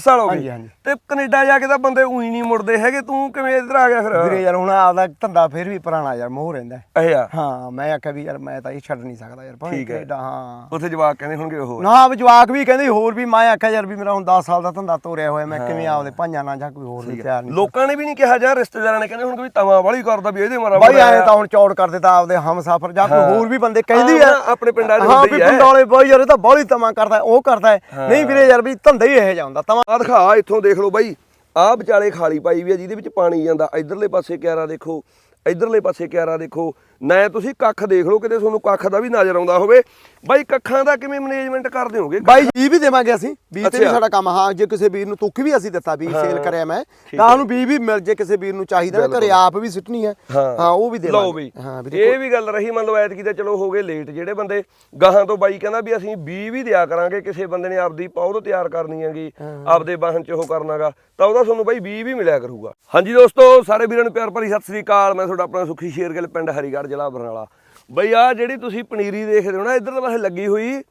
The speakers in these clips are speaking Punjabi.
ਸਾਲ ਹੋ ਹਾਂਜੀ, ਗਏ। ਹਾਂਜੀ। ਤੇ ਕੈਨੇਡਾ ਜਾ ਕੇ ਤਾਂ ਬੰਦੇ ਉਹੀ ਨਹੀਂ ਮੁੜਦੇ ਹੈਗੇ ਤੂੰ ਕਿਵੇਂ ਇੱਧਰ ਆ ਗਿਆ ਫਿਰ? ਵੀਰੇ ਯਾਰ ਹੁਣ ਆਪਦਾ ਧੰਦਾ ਫਿਰ ਵੀ ਪੁਰਾਣਾ ਯਾਰ ਮੋਹ ਰਹਿੰਦਾ ਹੈ। ਇਹ ਆ ਹਾਂ ਮੈਂ ਆਖਿਆ ਵੀ ਯਾਰ ਮੈਂ ਤਾਂ ਇਹ ਛੱਡ ਨਹੀਂ ਸਕਦਾ ਯਾਰ ਭਾਵੇਂ ਠੀਕ ਹੈ। ਕੈਨੇਡਾ ਹਾਂ। ਉੱਥੇ ਜਵਾਕ ਕਹਿੰਦੇ ਹੋਣਗੇ ਉਹ। ਨਾ ਵੀ ਜਵਾਕ ਵੀ ਕਹਿੰਦੇ ਹੋਰ ਵੀ ਮੈਂ ਆਖਿਆ ਯਾਰ ਵੀ ਮੇਰਾ ਹੁਣ 10 ਸਾਲ ਦਾ ਧੰਦਾ ਤੋਰਿਆ ਹੋਇਆ ਮੈਂ ਕਿਵੇਂ ਆਪਦੇ ਭਾਈਆਂ ਨਾਲ ਜਾਂ ਕੋਈ ਹੋਰ ਵੀ ਤਿਆਰ ਨਹੀਂ ਲੋਕਾਂ ਨੇ ਵੀ ਨਹੀਂ ਕਿਹਾ ਜਾਂ ਰਿਸ਼ਤੇਦਾਰਾਂ ਨੇ ਕਹਿੰਦੇ ਹੋਣਗੇ ਵੀ ਤਵਾ ਵਾਲੀ ਕਰਦਾ ਵੀ ਇਹਦੇ ਮਾਰਾ ਬਾਈ ਆਏ ਤਾਂ ਹੁਣ ਚੌੜ ਕਰ ਦਿੱਤਾ ਆਪਦੇ ਹਮਸਾਫਰ ਜਾਂ ਕੋਈ ਹੋਰ ਵੀ ਬੰਦੇ ਕਹਿੰਦੀ ਹਾਂ, ਆ। ਆਪਣੇ ਪਿੰਡਾਂ 'ਚ ਹਾਂ ਹੁੰਦੇ ਵੀ ਹੀ। ਪਿੰਡ ਵਾਲੇ ਬਾਈ ਯਾਰ ਇਹ ਤਾਂ ਬਾਹਲੀ ਤਮਾ ਕਰਦਾ ਹੈ, ਉਹ ਕਰਦਾ ਹੈ। ਨਹੀਂ ਵੀਰੇ ਯਾਰ ਵੀ ਧੰਦਾ ਹੀ ਇਹ ਜਾਂਦਾ ਤਮਾ ਆ ਦਿਖਾ ਇੱਥੋਂ ਦੇਖ ਲਓ ਬਾਈ। ਆਹ ਵਿਚਾਲੇ ਖਾਲੀ ਪਾਈ ਵੀ ਆ, ਜਿਹਦੇ ਵਿੱਚ ਪਾਣੀ ਜਾਂਦਾ। ਇਧਰਲੇ ਪਾਸੇ ਕਿਆਰਾ ਦੇਖੋ। ਇਧਰਲੇ ਪਾਸੇ ਕਿਆਰਾ ਦੇਖੋ। ਨਾ ਤੁਸੀਂ ਕੱਖ ਦੇਖ ਲਓ ਕਿਤੇ ਤੁਹਾਨੂੰ ਕੱਖ ਦਾ ਵੀ ਨਜ਼ਰ ਆਉਂਦਾ ਹੋਵੇ। ਬਾਈ ਕੱਖਾਂ ਦਾ ਕਿਵੇਂ ਮੈਨੇਜਮੈਂਟ ਕਰਦੇ ਹੋਗੇ? ਬਾਈ ਜੀ ਵੀ ਦੇਵਾਂਗੇ ਅਸੀਂ। ਬੀ ਤੇ ਵੀ। ਸਾਡਾ ਕੰਮ ਹਾਂ ਜੇ ਕਿਸੇ ਵੀਰ ਨੂੰ ਤੁੱਕ ਵੀ ਅਸੀਂ ਦਿੱਤਾ ਵੀ ਸੇਲ ਕਰਿਆ ਮੈਂ ਤਾਂ ਉਹਨੂੰ ਬੀ ਵੀ ਮਿਲ ਜੇ ਕਿਸੇ ਵੀਰ ਨੂੰ ਚਾਹੀਦਾ ਨਾ ਘਰੇ ਆਪ ਵੀ ਸਿੱਟਣੀ ਹੈ। ਹਾਂ। ਉਹ ਵੀ ਲਓ ਦੇਵਾਂਗੇ। ਬਈ ਇਹ ਵੀ ਗੱਲ ਰਹੀ ਮੰਨ ਲਓ ਐਤਕੀ ਤਾਂ ਚਲੋ ਹੋ ਗਏ ਲੇਟ ਜਿਹੜੇ ਬੰਦੇ। ਗਾਹਾਂ ਤੋਂ ਬਾਈ ਕਹਿੰਦਾ ਵੀ ਅਸੀਂ ਬੀ ਵੀ ਦਿਆ ਕਰਾਂਗੇ ਕਿਸੇ ਬੰਦੇ ਨੇ ਆਪਦੀ ਪੌਦ ਤਿਆਰ ਕਰਨੀ ਹੈਗੀ ਆਪਦੇ ਵਾਹਨ 'ਚ ਉਹ ਕਰਨਾਗਾ ਤਾਂ ਉਹਦਾ ਤੁਹਾਨੂੰ ਬਾਈ ਬੀ ਵੀ ਮਿਲਿਆ ਕਰੂਗਾ। ਹਾਂਜੀ ਦੋਸਤੋ ਸਾਰੇ ਵੀਰਾਂ ਨੂੰ ਪਿਆਰ ਭਰੀ ਸਤਿ ਸ੍ਰੀ ਅਕਾਲ ਮੈਂ ਤੁਹਾਡਾ ਆਪਣਾ ਸੁਖੀ ਸ਼ੇਰਗਿੱਲ ਪਿੰਡ ਹਰੀਗੜ੍ਹ ਜ਼ਿਲ੍ਹਾ ਬਰਨਾਲਾ। ਬਈ ਆ ਜਿਹੜੀ ਤੁਸੀਂ ਪਨੀਰੀ ਦੇਖਦੇ ਹੋ ਨਾ, ਇਧਰ ਪਾਸੇ ਲੱਗੀ ਹੋਈ।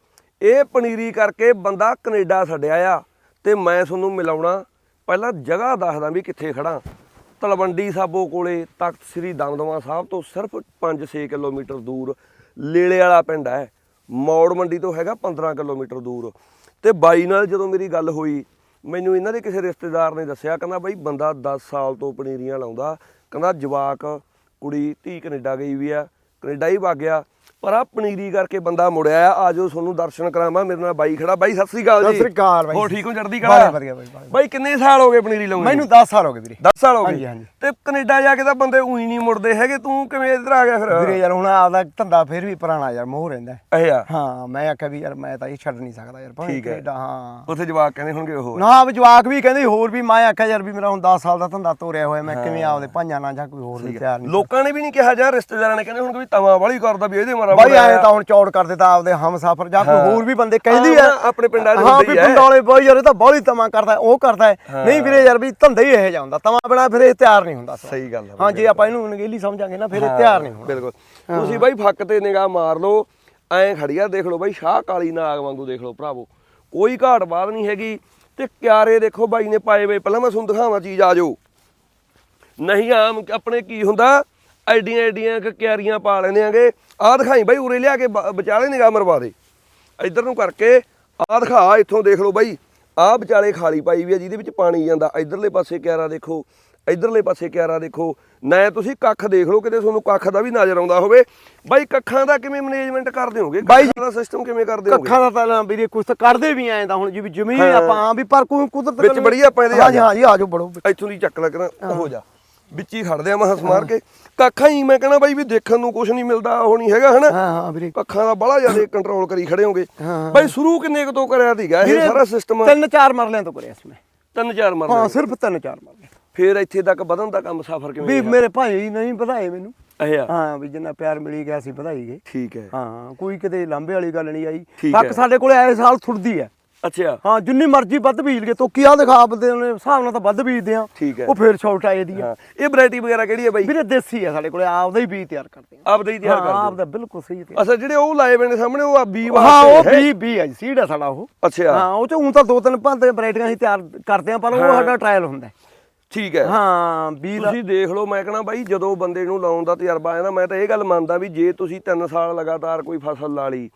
ਇਹ ਪਨੀਰੀ ਕਰਕੇ ਬੰਦਾ ਕੈਨੇਡਾ ਛੱਡਿਆ ਆ ਤੇ ਮੈਂ ਤੁਹਾਨੂੰ ਮਿਲਾਉਣਾ। ਪਹਿਲਾਂ ਜਗ੍ਹਾ ਦੱਸਦਾ ਵੀ ਕਿੱਥੇ ਖੜਾ ਤਲਵੰਡੀ ਸਾਬੋ ਕੋਲੇ ਤਖਤ ਸ੍ਰੀ ਦਮਦਮਾ ਸਾਹਿਬ ਤੋਂ ਸਿਰਫ 5-6 ਕਿਲੋਮੀਟਰ ਦੂਰ। ਲੇਲੇ ਵਾਲਾ ਪਿੰਡ ਹੈ। ਮੌੜ ਮੰਡੀ ਤੋਂ ਹੈਗਾ 15 ਕਿਲੋਮੀਟਰ ਦੂਰ। ਤੇ ਬਾਈ ਨਾਲ ਜਦੋਂ ਮੇਰੀ ਗੱਲ ਹੋਈ, ਮੈਨੂੰ ਇਹਨਾਂ ਦੇ ਕਿਸੇ ਰਿਸ਼ਤੇਦਾਰ ਨੇ ਦੱਸਿਆ, ਕਹਿੰਦਾ ਬਾਈ ਬੰਦਾ 10 ਸਾਲ ਤੋਂ ਪਨੀਰੀਆਂ ਲਾਉਂਦਾ। ਕਹਿੰਦਾ ਜਵਾਕ ਕੁੜੀ ਧੀ ਕੈਨੇਡਾ ਗਈ ਵੀ ਆ ਕੈਨੇਡਾ ਹੀ ਵਗ ਗਿਆ। ਪਰ ਆ ਪਨੀਰੀ ਕਰਕੇ ਬੰਦਾ ਮੁੜਿਆ ਆ ਆਜੋ ਤੁਹਾਨੂੰ ਦਰਸ਼ਨ ਕਰਾਵਾਂ ਮੇਰੇ ਨਾਲ ਬਾਈ ਖੜਾ। ਬਾਈ ਸਤਿ ਸ੍ਰੀ ਅਕਾਲ ਜੀ। ਸਤਿ ਸ੍ਰੀ ਅਕਾਲ ਬਾਈ। ਹੋਰ ਠੀਕ ਹੋ ਚੜਦੀ ਕਲਾ? ਵਧੀਆ ਬਾਈ। ਬਾਈ। ਕਿੰਨੇ ਸਾਲ ਹੋ ਗਏ ਪਨੀਰੀ ਲਾਉਂਦੇ ਮੈਨੂੰ 10 ਸਾਲ ਹੋ ਗਏ ਵੀਰੇ। 10 ਸਾਲ ਹੋ ਹਾਂਜੀ, ਗਏ? ਹਾਂਜੀ। ਤੇ ਕੈਨੇਡਾ ਜਾ ਕੇ ਤਾਂ ਬੰਦੇ ਉਹੀ ਨਹੀਂ ਮੁੜਦੇ ਹੈਗੇ ਤੂੰ ਕਿਵੇਂ ਇੱਧਰ ਆ ਗਿਆ ਫਿਰ? ਵੀਰੇ ਯਾਰ ਹੁਣ ਆਪਦਾ ਧੰਦਾ ਫਿਰ ਵੀ ਪੁਰਾਣਾ ਯਾਰ ਮੋਹ ਰਹਿੰਦਾ। ਹੈ। ਇਹ ਆ ਹਾਂ ਮੈਂ ਆਖਿਆ ਵੀ ਯਾਰ ਮੈਂ ਤਾਂ ਇਹ ਛੱਡ ਨਹੀਂ ਸਕਦਾ ਯਾਰ ਭਾਵੇਂ ਹੈ। ਕੈਨੇਡਾ ਹਾਂ। ਉੱਥੇ ਜਵਾਕ ਕਹਿੰਦੇ ਹੋਣਗੇ ਉਹ। ਨਾ ਜਵਾਕ ਵੀ ਕਹਿੰਦੇ ਹੋਰ ਵੀ ਮੈਂ ਆਖਿਆ ਯਾਰ ਵੀ ਮੇਰਾ ਹੁਣ 10 ਸਾਲ ਦਾ ਧੰਦਾ ਤੋਰਿਆ ਹੋਇਆ ਮੈਂ ਕਿਵੇਂ ਆਪਦੇ ਭਾਈਆਂ ਨਾਲ ਜਾਂ ਕੋਈ ਹੋਰ ਵੀ ਤਿਆਰ ਨਹੀਂ ਲੋਕਾਂ ਨੇ ਵੀ ਨਹੀਂ ਕਿਹਾ ਜਾਂ ਰਿਸ਼ਤੇਦਾਰਾਂ ਨੇ ਕਹਿੰਦੇ ਹੋਣਗੇ ਵੀ ਤਵਾ ਵਾਲੀ ਕਰਦਾ ਵੀ ਇਹਦੇ ਮਾਰਾ ਬਾਈ ਆਏ ਤਾਂ ਹੁਣ ਚੌੜ ਕਰ ਦਿੱਤਾ ਆਪਦੇ ਹਮਸਾਫਰ ਜਾਂ ਕੋਈ ਹੋਰ ਵੀ ਬੰਦੇ ਕਹਿੰਦੀ ਆ ਹਾਂ, ਆਪਣੇ ਪਿੰਡਾਂ 'ਚ ਹਾਂ ਹੁੰਦੇ ਵੀ ਹੀ। ਪਿੰਡ ਵਾਲੇ ਬਾਈ ਯਾਰ ਇਹ ਤਾਂ ਬਾਹਲੀ ਤਮਾ ਕਰਦਾ ਹੈ, ਉਹ ਕਰਦਾ ਹੈ। ਨਹੀਂ ਵੀਰੇ ਯਾਰ ਵੀ ਧੰਦਾ ਹੀ ਇਹ ਜਾਂਦਾ ਤਮਾ ਬਣਾ ਫਿਰ ਇਹ ਤਿਆਰ ਨਹੀਂ ਹੁੰਦਾ ਸਹੀ ਗੱਲ ਆ ਹਾਂ ਜੇ ਆਪਾਂ ਇਹਨੂੰ ਨਗੇਲੀ ਸਮਝਾਂਗੇ ਨਾ ਫਿਰ ਇਹ ਤਿਆਰ ਨਹੀਂ ਹੋਣਾ ਬਿਲਕੁਲ। ਤੁਸੀਂ ਬਾਈ ਫੱਕ ਤੇ ਨਿਗਾਹ ਮਾਰ ਲਓ ਐਂ ਖੜੀਆ ਦੇਖ ਲਓ ਬਾਈ ਸ਼ਾਹ ਕਾਲੀ ਨਾਗ ਵਾਂਗੂ ਦੇਖ ਲਓ ਭਰਾਵੋ। ਕੋਈ ਘਾਟ ਬਾਤ ਨਹੀਂ ਹੈਗੀ। ਤੇ ਕਿਆਰੇ ਦੇਖੋ ਬਾਈ ਨੇ ਪਾਏ ਵੇ ਪਹਿਲਾਂ ਮੈਂ ਤੁਹਾਨੂੰ ਦਿਖਾਵਾਂ ਚੀਜ਼ ਆ ਜਾਓ। ਨਹੀਂ ਆਮ ਆਪਣੇ ਕੀ ਹੁੰਦਾ ਐਡੀਆਂ ਐਡੀਆਂ ਕਿਆਰੀਆਂ ਪਾ ਲੈਂਦੇ ਆਂਗੇ। ਆਹ ਦਿਖਾਈ ਬਾਈ ਉਰੇ ਲਿਆ ਕੇ ਵਿਚਾਲੇ ਨਿਗਾਹ ਮਰਵਾ ਦੇ। ਇੱਧਰ ਨੂੰ ਕਰਕੇ ਆਹ ਦਿਖਾ ਇੱਥੋਂ ਦੇਖ ਲਓ ਬਾਈ। ਆਹ ਵਿਚਾਲੇ ਖਾਲੀ ਪਾਈ ਵੀ ਆ ਜਿਹਦੇ ਵਿੱਚ ਪਾਣੀ ਜਾਂਦਾ। ਇੱਧਰਲੇ ਪਾਸੇ ਕਿਆਰਾ ਦੇਖੋ ਇੱਧਰਲੇ ਪਾਸੇ ਕਿਆਰਾ ਦੇਖੋ। ਨਾ ਤੁਸੀਂ ਕੱਖ ਦੇਖ ਲਓ ਕਿਤੇ ਤੁਹਾਨੂੰ ਕੱਖ ਦਾ ਵੀ ਨਜ਼ਰ ਆਉਂਦਾ ਹੋਵੇ। ਬਾਈ ਕੱਖਾਂ ਦਾ ਕਿਵੇਂ ਮੈਨੇਜਮੈਂਟ ਕਰਦੇ ਹੋਗੇ? ਬਾਈ ਦਾ ਸਿਸਟਮ ਕਿਵੇਂ ਕਰਦੇ ਹੋਗੇ? ਕੱਖਾਂ ਦਾ ਨਾ ਵੀਰੇ ਕੁਛ ਤਾਂ ਕਰਦੇ ਵੀ ਆਏ ਤਾਂ ਹੁਣ ਜਿਵੇਂ ਜ਼ਮੀਨ। ਆਪਾਂ ਹਾਂ। ਵੀ ਪਰ ਕੋਈ ਕੁਦਰਤ ਵਿੱਚ ਬੜੀ ਆਪਾਂ ਇਹਦੇ ਆ ਹਾਂ ਜੀ। ਹਾਂ ਜੀ ਆਜੋ ਬੜੋ। ਇੱਥੋਂ ਦੀ ਚੱਕ ਲੱਗਣਾ ਹੋ। ਜਾ। ਵਿੱਚ ਹੀ ਖੜਦੇ ਆ ਮੈਂ ਹੱਸ ਮਾਰ ਕੇ। ਕੱਖਾਂ ਹੀ ਮੈਂ ਕਹਿੰਦਾ ਬਾਈ ਵੀ ਦੇਖਣ ਨੂੰ ਕੁਝ ਨਹੀਂ ਮਿਲਦਾ ਉਹ ਨਹੀਂ ਹੈਗਾ ਹਨਾ? ਹਾਂ ਹਾਂ ਵੀਰੇ। ਕੱਖਾਂ ਦਾ ਬੜਾ ਜ਼ਿਆਦਾ ਕੰਟਰੋਲ ਕਰੀ ਖੜੇ ਹੋਗੇ। ਹਾਂ। ਬਾਈ ਸ਼ੁਰੂ ਕਿੰਨੇ ਕੁ ਤੋਂ ਕਰਿਆ ਸੀਗਾ? ਇਹ ਸਾਰਾ ਸਿਸਟਮ ਤਿੰਨ ਚਾਰ ਮਰਲਿਆਂ ਤੋਂ ਕਰਿਆ ਸੀ ਮੈਂ। ਤਿੰਨ ਚਾਰ ਹਾਂ ਮਰਲੇ ਸਿਰਫ ਤਿੰਨ ਚਾਰ ਮਰਲੇ। ਫੇਰ ਇੱਥੇ ਤੱਕ ਵਧਣ ਦਾ ਕੰਮ ਸਫਰ ਕਿਵੇਂ ਵੀ ਮੇਰੇ ਭਾਈ ਨਹੀਂ ਵਧਾਏ ਮੈਨੂੰ। ਅਹਿਆ ਹਾਂ ਵੀ ਜਿੰਨਾ ਪਿਆਰ ਮਿਲੀ ਗਿਆ ਸੀ ਵਧਾਈ ਗਏ। ਠੀਕ ਹੈ। ਹਾਂ ਕੋਈ ਕਿਤੇ ਲਾਂਬੇ ਵਾਲੀ ਗੱਲ ਨਹੀਂ ਆਈ। ਹੈ। ਸਾਡੇ ਕੋਲੇ ਆਏ ਸਾਲ ਥੁੜਦੀ ਹੈ। ਅੱਛਾ। ਹਾਂ ਜਿੰਨੀ ਮਰਜ਼ੀ ਵੱਧ ਬੀਜ ਲਗੇ ਤੋਕੀ ਆ ਦਿਖਾ ਆਪਦੇ ਨੇ ਹਿਸਾਬ ਨਾਲ ਤਾਂ ਵੱਧ ਬੀਜਦੇ ਆ ਠੀਕ ਹੈ। ਉਹ ਫੇਰ ਸ਼ਾਰਟ ਆਏ ਦੀ ਆ ਇਹ ਵੈਰਾਈਟੀ ਵਗੈਰਾ ਕਿਹੜੀ ਹੈ ਬਾਈ? ਵੀਰੇ ਦੇਸੀ ਆ ਸਾਡੇ ਕੋਲੇ ਆਪਦਾ ਹੀ ਬੀਜ ਤਿਆਰ ਕਰਦੇ ਆ ਆਪਦੇ ਹੀ ਤਿਆਰ ਕਰਦੇ ਆਪਦਾ ਬਿਲਕੁਲ ਸਹੀ ਤਿਆਰ। ਅਸਲ ਜਿਹੜੇ ਉਹ ਲਾਏ ਬਣੇ ਸਾਹਮਣੇ ਉਹ ਆ ਬੀ ਹਾਂ ਉਹ। ਬੀ ਬੀ ਆ ਸੀਡ ਆ ਸਾਡਾ ਉਹ। ਅੱਛਾ। ਹਾਂ ਉਹ ਚ ਉਂ ਤਾਂ ਦੋ ਤਿੰਨ ਪੰਜ ਵੈਰਾਈਟੀਆਂ ਅਸੀਂ ਤਿਆਰ ਕਰਦੇ ਆ ਪਰ ਉਹ ਸਾਡਾ ਟ੍ਰਾਇਲ ਹੁੰਦਾ। ਠੀਕ ਹੈ। ਹਾਂ ਦਾ ਤੁਸੀਂ ਦੇਖ ਲਓ ਮੈਂ ਕਹਣਾ ਬਾਈ ਜਦੋਂ ਬੰਦੇ ਨੂੰ ਲਾਉਣ ਦਾ ਤਜਰਬਾ ਆਇਆ ਨਾ ਮੈਂ ਤਾਂ ਇਹ ਗੱਲ ਮੰਨਦਾ ਵੀ ਜੇ ਤੁਸੀਂ 3 ਸਾਲ ਲਗਾਤਾਰ ਕੋਈ ਫਸਲ ਲਾ ਲਈ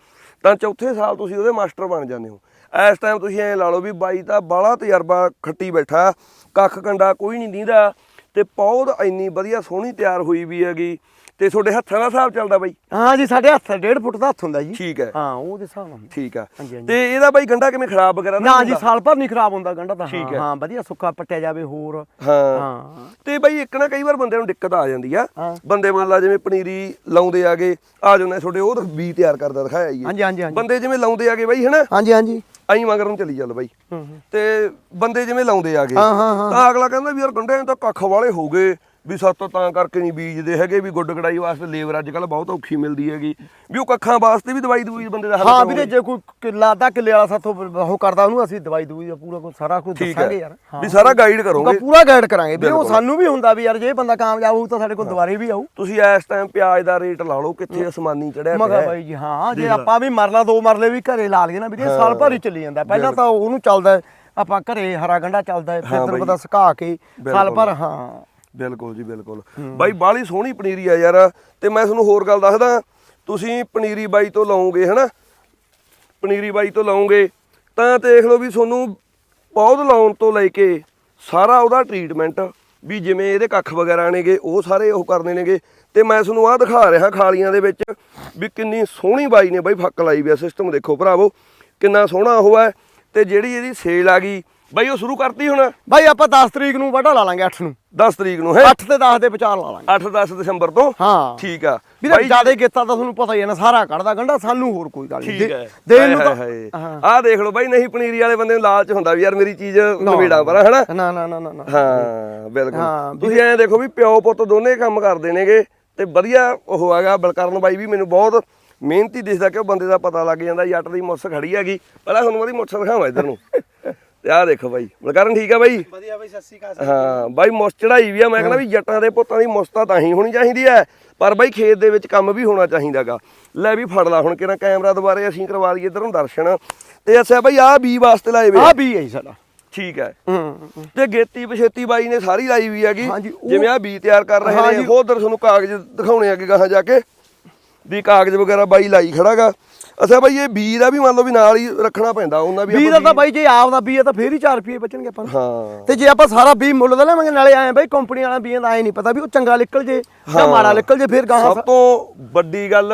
ਤਾਂ ਚੌਥੇ ਸਾਲ ਤੁਸੀਂ ਉਹਦੇ ਮਾਸਟਰ ਬਣ ਜਾਂਦੇ ਹੋ। ਇਸ ਟਾਈਮ ਤੁਸੀਂ ਐਂ ਲਾ ਲਓ ਵੀ ਬਾਈ ਤਾਂ ਬਾਹਲਾ ਤਜਰਬਾ ਖੱਟੀ ਬੈਠਾ ਕੱਖ ਕੰਡਾ ਕੋਈ ਨਹੀਂ ਦੀਂਦਾ ਤੇ ਪੌਦ ਇੰਨੀ ਵਧੀਆ ਸੋਹਣੀ ਤਿਆਰ ਹੋਈ ਵੀ ਹੈਗੀ ਤੇ ਤੁਹਾਡੇ ਹੱਥਾਂ ਦਾ ਹਿਸਾਬ ਚੱਲਦਾ ਬਾਈ? ਹਾਂ ਜੀ ਸਾਡੇ ਹੱਥ 1.5 ਫੁੱਟ ਦਾ ਹੱਥ ਹੁੰਦਾ ਜੀ। ਠੀਕ ਹੈ। ਹਾਂ ਉਹਦੇ ਹਿਸਾਬ ਨਾਲ। ਠੀਕ ਆ। ਤੇ ਇਹਦਾ ਬਾਈ ਗੰਡਾ ਕਿਵੇਂ ਖਰਾਬ ਵਗੈਰਾ ਨਾ ਜੀ? ਸਾਲ ਭਰ ਨਹੀਂ ਖਰਾਬ ਹੁੰਦਾ ਗੰਢਾ ਤਾਂ। ਹਾਂ। ਵਧੀਆ ਸੁੱਕਾ ਪੱਟਿਆ ਜਾਵੇ ਹੋਰ। ਹਾਂ। ਹਾਂ। ਤੇ ਬਾਈ ਇੱਕ ਨਾ ਕਈ ਵਾਰ ਬੰਦਿਆਂ ਨੂੰ ਦਿੱਕਤ ਆ ਜਾਂਦੀ ਆ। ਬੰਦੇ ਮੰਨ ਲਾ ਜਿਵੇਂ ਪਨੀਰੀ ਲਾਉਂਦੇ ਆਗੇ ਆ ਜਾਂਦੇ ਤੁਹਾਡੇ ਉਹ ਬੀ ਤਿਆਰ ਕਰਦਾ ਦਿਖਾਇਆ ਜੀ ਹਾਂਜੀ ਹਾਂਜੀ। ਬੰਦੇ ਜਿਵੇਂ ਲਾਉਂਦੇ ਆਗੇ ਬਾਈ ਹਨਾ? ਹਾਂਜੀ ਹਾਂਜੀ। ਆਈ ਮਗਰ ਨੂੰ ਚਲੀ ਚੱਲ ਬਾਈ। ਤੇ ਬੰਦੇ ਜਿਵੇਂ ਲਾਉਂਦੇ ਆਗੇ। ਤਾਂ ਅਗਲਾ ਕਹਿੰਦਾ ਵੀ ਯਾਰ ਗੰਢਿਆਂ ਤਾਂ ਕੱਖ ਵਾਲੇ ਹੋ ਗਏ ਵੀ ਸਾਤੋਂ ਤਾਂ ਕਰਕੇ ਨਹੀਂ ਬੀਜਦੇ ਹੈਗੇ ਵੀ ਗੁੱਡ ਕੜਾਈ ਵਾਸਤੇ ਲੇਬਰ ਅੱਜ ਕੱਲ ਬਹੁਤ ਔਖੀ ਮਿਲਦੀ ਹੈਗੀ। ਵੀ ਉਹ ਕੱਖਾਂ ਵਾਸਤੇ ਵੀ ਦਵਾਈ ਦਵਾਈ ਬੰਦੇ ਦਾ ਹੱਲ ਹਾਂ। ਵੀਰੇ ਜੇ ਕੋਈ ਕਿੱਲਾ ਅੱਧਾ ਕਿੱਲੇ ਵਾਲਾ ਸਾਥੋਂ ਉਹ ਕਰਦਾ ਉਹਨੂੰ ਅਸੀਂ ਦਵਾਈ ਦੂਈ ਦਾ ਪੂਰਾ ਕੁਝ ਸਾਰਾ ਕੁਝ ਦੱਸਾਂਗੇ ਯਾਰ। ਵੀ ਸਾਰਾ ਗਾਈਡ ਕਰੋਗੇ। ਪੂਰਾ ਗਾਈਡ ਕਰਾਂਗੇ। ਵੀ ਉਹ। ਸਾਨੂੰ ਵੀ ਹੁੰਦਾ ਵੀ ਯਾਰ ਜੇ ਬੰਦਾ ਕਾਮਯਾਬ ਹੋਊ ਤਾਂ ਸਾਡੇ ਕੋਲ ਦੁਬਾਰੇ ਵੀ ਆਊ। ਤੁਸੀਂ ਇਸ ਟਾਈਮ ਪਿਆਜ਼ ਦਾ ਰੇਟ ਲਾ ਲਓ ਕਿੱਥੇ ਅਸਮਾਨੀ ਚੜਿਆ ਪਿਆ। ਹੈ। ਬਾਈ ਜੀ ਹਾਂ ਜੇ ਆਪਾਂ ਵੀ ਮਰਲਾ ਦੋ ਮਰਲੇ ਵੀ ਘਰੇ ਲਾ ਲਈਏ ਨਾ ਵੀਰੇ ਸਾਲ ਭਰ ਹੀ ਚੱਲੀ ਜਾਂਦਾ। ਪਹਿਲਾਂ ਤਾਂ ਉਹਨੂੰ ਚੱਲਦਾ ਆਪਾਂ ਘਰੇ ਹਰਾ ਗੰਡਾ ਚੱਲਦਾ ਫਿਰ ਤੈਨੂੰ। ਪਤਾ ਸੁਕਾ ਕੇ ਸਾਲ। ਭਰ ਹਾਂ। ਬਿਲਕੁਲ ਜੀ ਬਿਲਕੁਲ। ਬਾਈ ਬਾਲੀ ਸੋਹਣੀ ਪਨੀਰੀ ਆ ਯਾਰ। ਤੇ ਮੈਂ ਤੁਹਾਨੂੰ ਹੋਰ ਗੱਲ ਦੱਸਦਾ। ਤੁਸੀਂ ਪਨੀਰੀ ਬਾਈ ਤੋਂ ਲਾਓਗੇ ਹਨਾ? ਪਨੀਰੀ ਬਾਈ ਤੋਂ ਲਾਓਗੇ ਤਾਂ ਦੇਖ ਲਓ ਵੀ ਤੁਹਾਨੂੰ ਪੌਦ ਲਾਉਣ ਤੋਂ ਲੈ ਕੇ ਸਾਰਾ ਉਹਦਾ ਟ੍ਰੀਟਮੈਂਟ ਵੀ ਜਿਵੇਂ ਇਹਦੇ ਕੱਖ ਵਗੈਰਾ ਨੇਗੇ ਉਹ ਸਾਰੇ ਉਹ ਕਰਨੇ ਨੇਗੇ। ਤੇ ਮੈਂ ਤੁਹਾਨੂੰ ਆਹ ਦਿਖਾ ਰਿਹਾ ਖਾਲੀਆਂ ਦੇ ਵਿੱਚ ਵੀ ਕਿੰਨੀ ਸੋਹਣੀ ਬਾਈ ਨੇ ਬਾਈ ਫੱਕ ਲਾਈ ਵੀ ਆ ਸਿਸਟਮ ਦੇਖੋ ਭਰਾਵੋ ਕਿੰਨਾ ਸੋਹਣਾ ਉਹ ਹੈ। ਤੇ ਜਿਹੜੀ ਇਹਦੀ ਸੇਲ ਆ ਗਈ ਬਾਈ ਉਹ ਸ਼ੁਰੂ ਕਰਤੀ ਹੁਣ? ਬਾਈ ਆਪਾਂ 10 ਤਰੀਕ ਨੂੰ ਵਾਢਾ ਲਾ ਲਾਂਗੇ 8 ਨੂੰ। 10 ਤਰੀਕ ਨੂੰ ਹੈ? 8 ਤੇ 10 ਦੇ ਵਿਚਾਰ ਲਾ ਲਾਂਗੇ। 8-10 ਦਸੰਬਰ ਤੋਂ? ਹਾਂ। ਠੀਕ ਆ। ਵੀਰੇ ਜਿਆਦੇ ਗੇਤਾ ਤਾਂ ਤੁਹਾਨੂੰ ਪਤਾ ਹੀ ਹੈ ਨਾ ਸਾਰਾ ਕੱਢਦਾ ਗੰਡਾ ਸਾਨੂੰ ਹੋਰ ਕੋਈ ਗੱਲ ਨਹੀਂ। ਠੀਕ ਹੈ। ਦੇਣ ਨੂੰ ਤਾਂ। ਆਹ ਦੇਖ ਲਓ ਬਾਈ ਨਹੀਂ ਪਨੀਰੀ ਵਾਲੇ ਬੰਦੇ ਨੂੰ ਲਾਲਚ ਹੁੰਦਾ ਵੀ ਯਾਰ ਮੇਰੀ ਚੀਜ਼ ਨਵੇੜਾ ਪਰ ਹਨਾ? ਨਾ ਨਾ ਨਾ ਨਾ ਹਾਂ ਬਿਲਕੁਲ। ਤੁਸੀਂ ਐਂ ਦੇਖੋ ਵੀ ਪਿਓ ਪੁੱਤ ਦੋਨੇ ਕੰਮ ਕਰਦੇ ਨੇਗੇ ਤੇ ਵਧੀਆ ਉਹ ਹੈਗਾ ਬਲਕਰਨ ਬਾਈ ਵੀ ਮੈਨੂੰ ਬਹੁਤ ਮਿਹਨਤੀ ਦਿਸਦਾ ਕਿ ਉਹ ਬੰਦੇ ਦਾ ਪਤਾ ਲੱਗ ਜਾਂਦਾ ਜੱਟ ਦੀ ਮੁੱਛ ਖੜੀ ਹੈਗੀ। ਪਹਿਲਾਂ ਤੁਹਾਨੂੰ ਉਹਦੀ ਮੁੱਛ ਦਿਖਾਵਾਂ ਇਧਰ ਨੂੰ। ਤੇ ਆਹ ਦੇਖੋ ਬਾਈ। ਬਲਕਰਨ ਠੀਕ ਆ ਬਾਈ? ਵਧੀਆ ਬਾਈ ਸਤਿ ਸ਼੍ਰੀ ਅਕਾਲ ਹਾਂ ਬਾਈ ਮੁੱਛ ਚੜਾਈ ਵੀ ਆ ਮੈਂ ਕਹਿੰਦਾ ਵੀ ਜੱਟਾਂ ਦੇ ਪੁੱਤਾਂ ਦੀ ਮੁੱਛ ਤਾਂ ਤਾਂ ਹੀ ਹੋਣੀ ਚਾਹੀਦੀ ਹੈ ਪਰ ਬਾਈ ਖੇਤ ਦੇ ਵਿੱਚ ਕੰਮ ਵੀ ਹੋਣਾ ਚਾਹੀਦਾਗਾ। ਲੈ ਵੀ ਫੜ ਲਾ ਹੁਣ ਕਿਹੜਾ ਕੈਮਰਾ ਦੁਬਾਰੇ ਅਸੀਂ ਕਰਵਾ ਦਈਏ ਇਧਰ ਦਰਸ਼ਨ। ਤੇ ਅੱਛਾ ਬਾਈ ਆਹ ਬੀ ਵਾਸਤੇ ਲਾਏ ਵੇ ਆ। ਵੀ ਹੈ ਸਾਡਾ। ਠੀਕ ਹੈ ਤੇ ਗੇਤੀ ਪਛੇਤੀ ਬਾਈ ਨੇ ਸਾਰੀ ਲਾਈ ਵੀ ਹੈਗੀ। ਉਹ- ਜਿਵੇਂ ਆ ਬੀ ਤਿਆਰ ਕਰ ਰਹੇ। ਨੇ ਉਧਰ ਤੁਹਾਨੂੰ ਕਾਗਜ਼ ਦਿਖਾਉਣੇ ਅੱਗੇ ਗਾਹਾਂ ਜਾ ਕੇ। ਵੀ ਕਾਗਜ਼ ਵਗੈਰਾ ਬਾਈ ਲਾਈ ਖੜਾਗਾ। ਅੱਛਾ ਬਾਈ ਇਹ ਬੀ ਦਾ ਵੀ ਮੰਨ ਲਓ ਵੀ ਨਾਲ ਹੀ ਰੱਖਣਾ ਪੈਂਦਾ ਉਹਨਾਂ ਵੀ ਵੀ ਆਪਾਂ ਦਾ ਤਾਂ ਬਾਈ ਜੇ ਆਪ ਦਾ ਵੀ ਹੈ ਤਾਂ ਫੇਰ ਹੀ 4 ਰੁਪਏ ਬਚਣਗੇ ਆਪਾਂ ਨੂੰ। ਹਾਂ। ਤੇ ਜੇ ਆਪਾਂ ਸਾਰਾ ਵੀ ਮੁੱਲ ਦਾ ਲਵਾਂਗੇ ਨਾਲੇ ਆਏ ਬਾਈ ਕੰਪਨੀ ਵਾਲਾ ਬੀਆਂ ਦਾ ਆਏ ਨਹੀਂ ਪਤਾ ਵੀ ਉਹ ਚੰਗਾ ਨਿਕਲ ਜੇ ਜਾਂ ਮਾੜਾ ਨਿਕਲ ਜੇ ਫੇਰ ਗਾਹਾਂ ਸਭ ਤੋਂ ਵੱਡੀ ਗੱਲ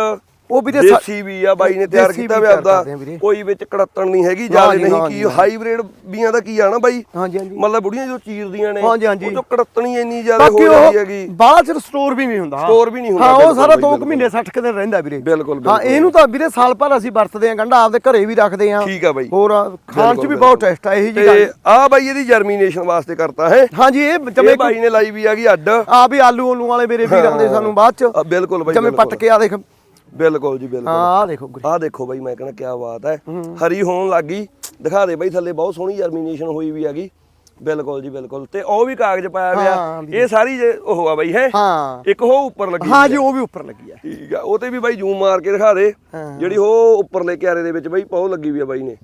ਉਹ ਵੀਰੇ ਦੇਸੀ ਵੀ ਆ ਬਾਈ ਨੇ ਤਿਆਰ ਕੀਤਾ ਵੀ ਵੀ ਆਪਦਾ। ਆ। ਕੋਈ ਵਿੱਚ ਕੜਤਣ ਨਹੀਂ ਹੈਗੀ ਜ਼ਿਆਦਾ ਨਹੀਂ ਕੀ। ਹਾਈਬ੍ਰਿਡ ਬੀਆਂ ਦਾ ਕੀ ਆ ਨਾ ਬਾਈ? ਹਾਂਜੀ ਹਾਂਜੀ। ਮਤਲਬ ਬੁੜੀਆਂ ਜੋ ਚੀਰਦੀਆਂ ਨੇ। ਉਹ ਚੋਂ ਕੜਤਣੀ ਇੰਨੀ ਜ਼ਿਆਦਾ ਹੋ ਉਹ ਹੈਗੀ। ਬਾਅਦ ਚ ਸਟੋਰ ਵੀ ਨਹੀਂ ਹੁੰਦਾ। Store ਵੀ ਨਹੀਂ ਹੁੰਦਾ, ਹਾਂ ਉਹ ਸਾਰਾ ਬਾਈ, 2 ਬਿਲਕੁਲ। ਮਹੀਨੇ 60 ਕੁ ਦਿਨ ਰਹਿੰਦਾ ਵੀਰੇ। ਬਿਲਕੁਲ ਹਾਂ ਇਹਨੂੰ ਤਾਂ ਵੀਰੇ ਸਾਲ ਭਰ ਅਸੀਂ ਵਰਤਦੇ ਆਂ ਗੰਡਾ ਆਪਦੇ ਘਰੇ ਵੀ ਰੱਖਦੇ ਆਂ ਠੀਕ ਆ ਬਾਈ। ਹੋਰ ਖਾਣ ਚ ਵੀ ਬਹੁਤ ਟੈਸਟ ਆ ਇਹੀ ਜੀ ਤੇ ਗੱਲ ਆ ਬਾਈ ਇਹਦੀ ਜਰਮੀਨੇਸ਼ਨ ਵਾਸਤੇ ਕਰਤਾ ਹੈ। ਹਾਂਜੀ ਇਹ ਜਮੇ ਜਮੇ ਬਾਈ ਨੇ ਲਾਈ ਵੀ ਹੈਗੀ ਅੱਡ। ਆ ਵੀ ਆਲੂ ਆਲੂ ਵਾਲੇ ਮੇਰੇ ਵੀਰ ਆਉਂਦੇ ਸਾਨੂੰ ਬਾਅਦ ਚ। ਆ, ਬਿਲਕੁਲ ਬਾਈ ਜਮੇ ਪੱਟ। ਕੇ ਆ ਦੇਖ। ਬਿਲਕੁਲ ਜੀ ਬਿਲਕੁਲ। ਹਾਂ ਆ ਦੇਖੋ ਗੁਰੀ। ਆਹ ਦੇਖੋ ਬਾਈ ਮੈਂ ਕਹਿੰਦਾ ਕੀ ਬਾਤ ਹੈ। ਹਰੀ ਹੋਣ ਲੱਗੀ ਦਿਖਾ ਦੇ ਬਾਈ ਥੱਲੇ ਬਹੁਤ ਸੋਹਣੀ ਜਰਮੀਨੇਸ਼ਨ ਹੋਈ ਵੀ ਹੈਗੀ। ਬਿਲਕੁਲ ਜੀ ਬਿਲਕੁਲ। ਤੇ ਉਹ ਵੀ ਕਾਗਜ਼ ਪਾਇਆ ਹਾਂ, ਗਿਆ ਵੀ। ਇਹ ਸਾਰੀ ਜੇ ਉਹ ਆ ਬਾਈ ਹੈ। ਹਾਂ। ਇੱਕ ਉਹ ਉੱਪਰ ਲੱਗੀ ਹਾਂ ਹੋਈ ਜੀ। ਉਹ ਵੀ ਉੱਪਰ ਲੱਗੀ ਆ। ਠੀਕ ਆ ਉਹ ਤੇ ਵੀ ਬਾਈ ਜ਼ੂਮ ਮਾਰ ਕੇ ਦਿਖਾ ਦੇ। ਹਾਂ। ਜਿਹੜੀ ਉਹ ਉੱਪਰਲੇ ਕਿਆਰੇ ਦੇ ਵਿੱਚ ਬਾਈ ਪੌ ਲੱਗੀ ਵੀ ਆ ਬਾਈ ਨੇ।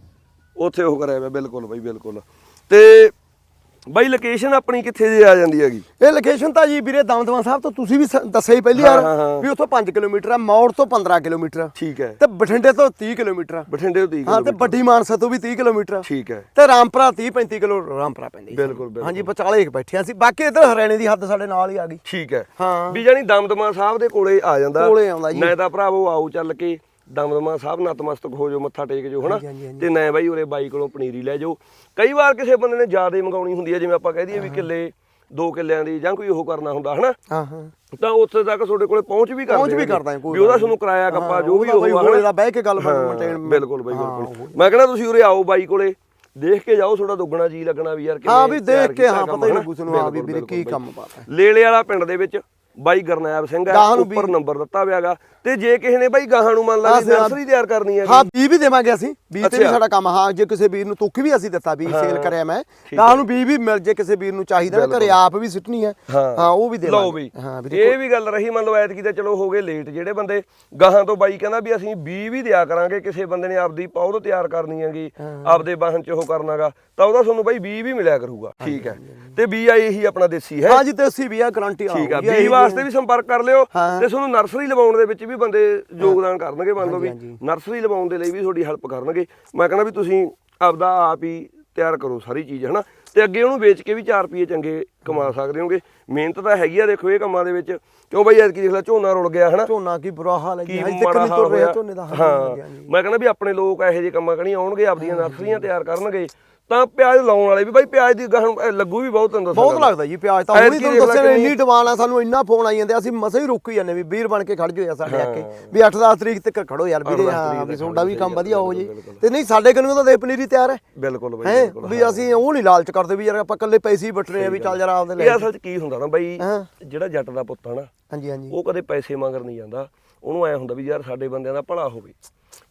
ਉੱਥੇ ਉਹ ਕਰਿਆ ਹੋਇਆ ਬਿਲਕੁਲ ਬਾਈ ਬਿਲਕੁਲ। ਤੇ ਬਾਈ ਲੋਕੇਸ਼ਨ ਆਪਣੀ ਕਿੱਥੇ ਜੇ ਆ ਜਾਂਦੀ ਹੈਗੀ ਇਹ ਲੋਕੇਸ਼ਨ ਤਾਂ ਜੀ ਵੀਰੇ ਦਮਦਮਾ ਸਾਹਿਬ ਤੋਂ ਤੁਸੀਂ ਵੀ ਸ- ਦੱਸਿਆ ਹੀ ਪਹਿਲੀ ਵਾਰ ਹਾਂ, ਹਾਂ। ਵੀ ਉੱਥੋਂ 5 ਕਿਲੋਮੀਟਰ ਆ ਮੌੜ ਤੋਂ 15 ਕਿਲੋਮੀਟਰ ਆ ਠੀਕ ਹੈ ਤੇ ਬਠਿੰਡੇ ਤੋਂ 30 ਕਿਲੋਮੀਟਰ ਆ ਬਠਿੰਡੇ ਤੋਂ 30 ਹਾਂ ਤੇ ਕਿਲੋਮੀਟਰ। ਵੱਡੀ ਮਾਨਸਾ ਤੋਂ ਵੀ 30 ਕਿਲੋਮੀਟਰ ਆ ਠੀਕ ਹੈ ਤੇ ਰਾਮਪੁਰਾ 30 35 ਕਿਲੋ ਰਾਮਪੁਰਾ ਪੈਂਦੀ। ਬਿਲਕੁਲ, ਬਿਲਕੁਲ। ਹਾਂਜੀ ਵਿਚਾਲੇ ਇੱਕ ਬੈਠੇ ਸੀ ਬਾਕੀ ਇਧਰ ਹਰਿਆਣੇ ਦੀ ਹੱਦ ਸਾਡੇ ਨਾਲ ਹੀ ਆ ਗਈ ਠੀਕ ਹੈ ਹਾਂ। ਵੀ ਜਾਨੀ ਦਮਦਮਾ ਸਾਹਿਬ ਦੇ ਕੋਲੇ ਆ ਜਾਂਦਾ ਕੋਲੇ ਆਉਂਦਾ ਜੀ। ਮੈਂ ਤਾਂ ਭਰਾਵੋ ਆਓ ਚੱਲ ਕੇ ਦਮਦਮਾ ਸਾਹਿਬ ਨਤਮਸਤਕ ਹੋ ਜਾਓ ਮੱਥਾ ਟੇਕ ਜਾਓ ਹਨਾ। ਤੇ ਨਾ ਬਾਈ ਉਰੇ ਬਾਈ ਕੋਲੋਂ ਪਨੀਰੀ ਲੈ ਜਾਓ। ਕਈ ਵਾਰ ਕਿਸੇ ਬੰਦੇ ਨੇ ਜ਼ਿਆਦਾ ਮੰਗਾਉਣੀ ਹੁੰਦੀ ਹੈ ਜਿਵੇਂ ਆਪਾਂ ਕਹਿ ਦਈਏ ਵੀ ਕਿੱਲੇ ਦੋ ਕਿੱਲਿਆਂ ਦੀ ਜਾਂ ਕੋਈ ਉਹ ਕਰਨਾ ਹੁੰਦਾ ਹਨਾ? ਹਾਂ ਹਾਂ। ਤਾਂ ਉੱਥੇ ਤੱਕ ਤੁਹਾਡੇ ਕੋਲੇ ਪਹੁੰਚ ਵੀ ਕਰਦੇ ਪਹੁੰਚ ਵੀ। ਕਰਦਾ ਹੈ, ਕੋਈ ਵੀ ਉਹਦਾ ਤੁਹਾਨੂੰ ਕਿਰਾਇਆ ਕੱਪਾ ਜੋ ਵੀ ਉਹਦਾ ਬਾਈ ਉਹ ਹੋਲੇ ਦਾ ਬਹਿ ਕੇ ਗੱਲ maintain- ਬਿਲਕੁਲ ਬਾਈ ਬਿਲਕੁਲ। ਮੈਂ ਕਹਿੰਦਾ ਤੁਸੀਂ ਉਰੇ ਆਓ ਬਾਈ ਕੋਲੇ ਦੇਖ ਕੇ ਜਾਓ ਤੁਹਾਡਾ ਦੁੱਗਣਾ ਜੀ ਲੱਗਣਾ ਵੀ ਯਾਰ ਹਾਂ ਵੀ ਦੇਖ ਕੇ ਹਾਂ ਪਤਾ ਹੀ ਹਨਾ? ਲੱਗੂ ਤੁਹਾਨੂੰ ਹਾਂ ਵੀ ਵੀਰੇ ਕੀ ਕੰਮ ਹੈ। ਲੇਲੇ ਵਾਲਾ ਪਿੰਡ ਦੇ ਵਿੱਚ ਬਾਈ ਗਰਨੈਬ ਸਿੰਘ ਹੈ ਗਾਹਾਂ ਨੂੰ ਉੱਪਰ ਵੀ- ਨੰਬਰ ਦਿੱਤਾ ਹੋਇਆਗਾ ਤੇ ਜੇ ਕਿਸੇ ਨੇ ਬਾਈ ਗਾਹਾਂ ਨੂੰ ਮੰਨ ਲਾ ਵੀ ਨਰਸਰੀ ਤਿਆਰ ਕਰਨੀ ਹੈ ਹਾਂ ਬੀ ਵੀ ਦੇਵਾਂਗੇ ਅਸੀਂ। ਬੀ ਤੇ ਵੀ। ਸਾਡਾ ਕੰਮ ਹਾਂ ਜੇ ਕਿਸੇ ਵੀਰ ਨੂੰ ਤੁੱਕ ਵੀ ਅਸੀਂ ਦਿੱਤਾ ਬੀ ਸੇਲ ਕਰਿਆ ਮੈਂ ਤਾਂ ਉਹਨੂੰ ਬੀ ਵੀ ਮਿਲ ਜੇ ਕਿਸੇ ਵੀਰ ਨੂੰ ਚਾਹੀਦਾ ਨਾ ਘਰੇ ਆਪ ਵੀ ਸਿੱਟਣੀ ਹੈ। ਹਾਂ। ਉਹ ਵੀ ਦੇਵਾਂਗੇ। ਵੀ ਹਾਂ ਇਹ ਵੀ ਗੱਲ ਰਹੀ ਮੰਨ ਲਓ ਐਤਕੀ ਤਾਂ ਚਲੋ ਹੋ ਗਏ ਲੇਟ ਜਿਹੜੇ ਬੰਦੇ। ਗਾਹਾਂ ਤੋਂ ਬਾਈ ਕਹਿੰਦਾ ਵੀ ਅਸੀਂ 20 ਵੀ ਦਿਆ ਕਰਾਂਗੇ ਕਿਸੇ ਬੰਦੇ ਨੇ ਆਪਦੀ ਪੌਦ ਤਿਆਰ ਕਰਨੀ ਹੈਗੀ ਆਪਦੇ ਵਾਹਨ ਚ ਉਹ ਕਰਨਾਗਾ ਤਾਂ ਉਹਦਾ ਤੁਹਾਨੂੰ ਬਾਈ 20 ਵੀ ਮਿਲਿਆ ਕਰੂਗਾ। ਠੀਕ ਹੈ। ਤੇ ਬੀ ਆਈ ਇਹੀ ਆਪਣਾ ਦੇਸੀ ਹੈ। ਹਾਂ ਜੀ ਤੇ ਅਸੀਂ ਵੀ ਆ। ਗਾਰੰਟੀ ਠੀਕ ਆ ਬੀ ਵਾਸਤੇ ਵੀ ਸੰਪਰਕ ਕਰ ਲਿਓ ਹਾਂ। ਤੇ ਤੁਹਾਨੂੰ ਨਰਸਰੀ ਲਵਾਉਣ ਦੇ ਵਿੱਚ ਵੀ ਬੰਦੇ ਯੋਗਦਾਨ ਕਰਨਗੇ ਮੰਨ ਲਓ ਵੀ। ਨਰਸਰੀ ਲਵਾਉਣ ਦੇ ਲਈ ਵੀ ਤੁਹਾਡੀ ਹੈਲਪ ਕਰਨਗੇ। ਮੈਂ ਕਹਿੰਦਾ ਵੀ ਤੁਸੀਂ ਆਪਦਾ ਆਪ ਹੀ ਤਿਆਰ ਕਰੋ ਸਾਰੀ ਚੀਜ਼ ਹਨਾ? ਤੇ ਅੱਗੇ ਉਹਨੂੰ ਵੇਚ ਕੇ ਵੀ 4 ਰੁਪਏ ਚੰਗੇ ਕਮਾ ਸਕਦੇ ਹੋਗੇ। ਮਿਹਨਤ ਤਾਂ ਹੈਗੀ ਆ ਦੇਖੋ ਇਹ ਕੰਮਾਂ ਦੇ ਵਿੱਚ। ਕਿਉਂ ਬਾਈ ਐਤਕੀ ਦੇਖ ਲੈ ਝੋਨਾ ਰੁਲ ਗਿਆ ਹਨਾ? ਝੋਨਾ ਕੀ ਬੁਰਾ ਹਾਲ ਹੈ ਜੀ ਤੱਕ ਨਹੀਂ ਤੁਰ ਰਿਹਾ ਝੋਨੇ ਦਾ ਹਾਲ ਹਾਂ। ਮੈਂ ਕਹਿੰਦਾ ਵੀ ਆਪਣੇ ਲੋਕ ਇਹੋ ਜਿਹੇ ਕੰਮਾਂ ਕਣੀ ਆਉਣਗੇ ਆਪਦੀਆਂ ਨਰਸਰੀਆਂ ਤਿਆਰ ਕਰਨਗੇ। ਤਾਂ ਪਿਆਜ਼ ਲਾਉਣ ਵਾਲੇ ਵੀ ਬਾਈ ਪਿਆਜ਼ ਦੀ ਗਾਹਾਂ ਲੱਗੂ ਵੀ ਬਹੁਤ ਤੁਹਾਨੂੰ ਬਹੁਤ। ਲੱਗਦਾ ਜੀ ਪਿਆਜ਼ ਤਾਂ। ਐਤਕੀ ਤੁਹਾਨੂੰ ਦੱਸਿਆ ਇੰਨੀ ਡਿਮਾਂਡ ਆ ਸਾਨੂੰ ਇੰਨਾ ਫੋਨ ਆਈ ਜਾਂਦੇ ਅਸੀਂ ਮਸੇ ਹੀ ਰੁਕ ਹੀ ਜਾਂਦੇ ਵੀ ਵੀਰ ਬਣ ਕੇ ਖੜ ਜਾਓ ਯਾਰ ਸਾਡੇ ਆ ਕੇ ਵੀ 8-10 ਤਰੀਕ ਤੱਕ ਖੜੋ ਯਾਰ ਵੀਰੇ 8-10 ਹਾਂ ਵੀ ਤੁਹਾਡਾ ਵੀ ਕੰਮ ਵਧੀਆ ਹੋ ਜੇ। ਤੇ ਨਹੀਂ ਸਾਡੇ ਕੋਲੋਂ ਤਾਂ ਦੇ ਪਨੀਰੀ ਤਿਆਰ ਹੈ। ਬਿਲਕੁਲ ਬਾਈ ਵੀ ਅਸੀਂ ਉਹ ਨਹੀਂ ਲਾਲਚ ਕਰਦੇ ਵੀ ਯਾਰ ਆਪਾਂ ਇਕੱਲੇ ਪੈਸੇ ਹੀ ਬਟਨੇ ਆ ਵੀ ਚੱਲ ਜਰਾ ਆਪਦੇ ਲੈ ਇਹ ਅਸਲ 'ਚ ਕੀ ਹੁੰਦਾ ਨਾ ਬਾਈ ਹਾਂ। ਜਿਹੜਾ ਜੱਟ ਦਾ ਪੁੱਤ ਆ ਨਾ ਹਾਂਜੀ ਹਾਂਜੀ। ਉਹ ਕਦੇ ਪੈਸੇ ਮੰਗਰ ਨਹੀਂ ਜਾਂਦਾ। ਉਹਨੂੰ ਐ ਹੁੰਦਾ ਵੀ ਯਾਰ ਸਾਡੇ ਬੰਦਿਆਂ ਦਾ ਭਲਾ ਹੋਵੇ।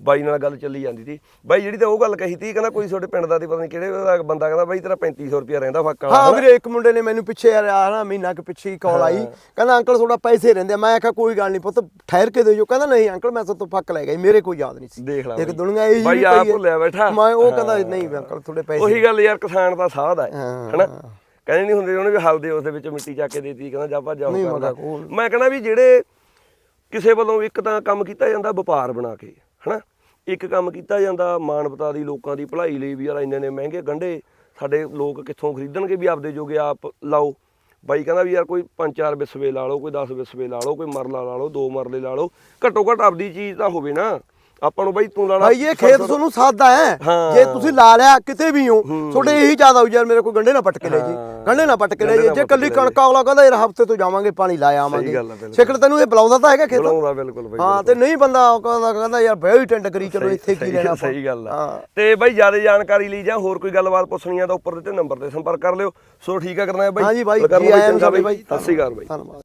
ਬਾਈ ਨਾਲ ਗੱਲ ਚੱਲੀ ਜਾਂਦੀ ਸੀ। ਬਾਈ ਜਿਹੜੀ ਤਾਂ ਉਹ ਗੱਲ ਕਹੀ ਤੀ ਕਹਿੰਦਾ ਕੋਈ ਤੁਹਾਡੇ ਪਿੰਡ ਦਾ ਤੇ ਪਤਾ ਨਹੀਂ ਕਿਹੜੇ ਉਹਦਾ ਬੰਦਾ ਕਹਿੰਦਾ ਬਾਈ ਤੇਰਾ 3500 ਰੁਪਿਆ ਰਹਿੰਦਾ ਫੱਕ ਹਾਂ ਵੀਰੇ ਇੱਕ ਮੁੰਡੇ ਨੇ ਮੈਨੂੰ ਪਿੱਛੇ ਯਾਰ ਆ ਨਾ ਮਹੀਨਾ ਕੁ ਪਿੱਛੇ ਹੀ ਕਾਲ ਆਈ। ਕਹਿੰਦਾ ਅੰਕਲ ਤੁਹਾਡਾ ਪੈਸੇ ਰਹਿੰਦੇ ਆ। ਮੈਂ ਆਖਿਆ ਕੋਈ ਗੱਲ ਨਹੀਂ ਪੁੱਤ ਠਹਿਰ ਕੇ ਦੇ ਜੋ ਕਹਿੰਦਾ ਨਹੀਂ ਅੰਕਲ ਮੈਂ ਤੋਂ ਫੱਕ ਲੈ ਗਿਆ ਮੇਰੇ ਕੋਈ ਯਾਦ ਨਹੀਂ ਸੀ। ਦੇਖ ਲਾ ਇੱਕ ਬਾਈ। ਦੁਨੀਆ ਇਹ ਬਾਈ ਆਪ ਭੁੱਲਿਆ ਬੈਠਾ। ਮੈਂ ਉਹ ਕਹਿੰਦਾ ਨਹੀਂ ਅੰਕਲ ਤੁਹਾਡੇ ਪੈਸੇ ਉਹੀ ਗੱਲ ਯਾਰ ਕਿਸਾਨ ਦਾ ਸਾਧ ਹੈ ਹਾਂ। ਹਨਾ? ਕਹਿੰਦੇ ਨਹੀਂ ਹੁੰਦੇ ਉਹਨੇ ਵੀ ਹਲ ਦੇ ਉਸ ਦੇ ਵਿੱਚ ਮਿੱਟੀ ਚੱਕ ਕੇ ਦੇਤੀ ਕਹਿੰਦਾ ਜਾ ਭੱਜ ਜਾਓ ਨਹੀਂ ਕਰਦਾ। ਮੈਂ ਕਹਿੰਦਾ ਵੀ ਜਿਹੜੇ ਕਿਸੇ ਵੱਲੋਂ ਇੱਕ ਤਾਂ ਕੰਮ ਕੀਤਾ ਜਾਂਦਾ ਵਪਾਰ ਬਣਾ ਕੇ ਹਨਾ? ਇੱਕ ਕੰਮ ਕੀਤਾ ਜਾਂਦਾ ਮਾਨਵਤਾ ਦੀ ਲੋਕਾਂ ਦੀ ਭਲਾਈ ਲਈ ਵੀ ਯਾਰ ਇੰਨੇ ਨੇ ਮਹਿੰਗੇ ਗੰਢੇ ਸਾਡੇ ਲੋਕ ਕਿੱਥੋਂ ਖਰੀਦਣਗੇ ਵੀ ਆਪਦੇ ਜੋਗੇ ਆਪ ਲਾਓ। ਬਾਈ ਕਹਿੰਦਾ ਵੀ ਯਾਰ ਕੋਈ ਪੰਜ ਚਾਰ ਵਿਸਵੇ ਲਾ ਲਓ ਕੋਈ 10 ਵਿਸਵੇ ਲਾ ਲਓ ਕੋਈ ਮਰਲਾ ਲਾ ਲਓ ਦੋ ਮਰਲੇ ਲਾ ਲਓ। ਘੱਟੋ ਘੱਟ ਆਪਦੀ ਚੀਜ਼ ਤਾਂ ਹੋਵੇ ਨਾ। ਆਪਾਂ ਨੂੰ ਬਾਈ ਤੂੰ ਲਾ ਲਾ ਭਾਈ ਇਹ ਖੇਤ ਤੁਹਾਨੂੰ ਸਾਦਾ ਹੈ। ਹਾਂ। ਜੇ ਤੁਸੀਂ ਲਾ ਲਿਆ ਕਿਤੇ ਵੀ ਹੋ ਤੁਹਾਡੇ ਇਹੀ ਜ਼ਿਆਦਾ ਹੋ ਯਾਰ ਮੇਰੇ ਕੋਈ ਗੰਡੇ ਨਾ ਪੱਟ ਕੇ ਲੈ ਜੀ। ਗੰਡੇ ਨਾ ਪੱਟ ਕੇ ਲੈ ਜੀ। ਜੇ ਕੱਲੀ ਕਣਕਾਂ ਵਾਲਾ ਕਹਿੰਦਾ ਯਾਰ ਹਫ਼ਤੇ ਤੋਂ ਜਾਵਾਂਗੇ ਪਾਣੀ ਲਾ ਆਵਾਂਗੇ। ਹੈ। ਸਿੱਕੜ ਤੈਨੂੰ ਇਹ ਬੁਲਾਉਂਦਾ ਤਾਂ ਹੈਗਾ ਖੇਤ? ਬੁਲਾਉਂਦਾ ਬਿਲਕੁਲ ਬਾਈ ਹਾਂ ਤੇ ਨਹੀਂ ਬੰਦਾ ਕਹਿੰਦਾ ਕਹਿੰਦਾ ਯਾਰ ਬਈ ਟੈਂਡ ਕਰੀ ਚਲੋ ਇੱਥੇ ਕੀ ਲੈਣਾ। ਸਹੀ ਗੱਲ ਆ। ਹਾਂ। ਤੇ ਬਾਈ ਜ਼ਿਆਦਾ ਜਾਣਕਾਰੀ ਲਈ ਜਾਂ ਹੋਰ ਕੋਈ ਗੱਲਬਾਤ ਪੁੱਛਣੀ ਆ ਤਾਂ ਉੱਪਰ ਦਿੱਤੇ ਨੰਬਰ ਤੇ ਸੰਪਰਕ ਕਰ ਲਿਓ। ਸੋ ਠੀਕ ਆ ਕਰਨਾ ਹੈ ਬਾਈ ਹਾਂ ਜੀ ਬਾਈ, ਜੀ ਆਇਆਂ ਨੂੰ ਬਾਈ। ਸਤਿ ਸ਼੍ਰੀ ਅਕਾਲ ਬਾਈ। ਧੰਨਵਾਦ।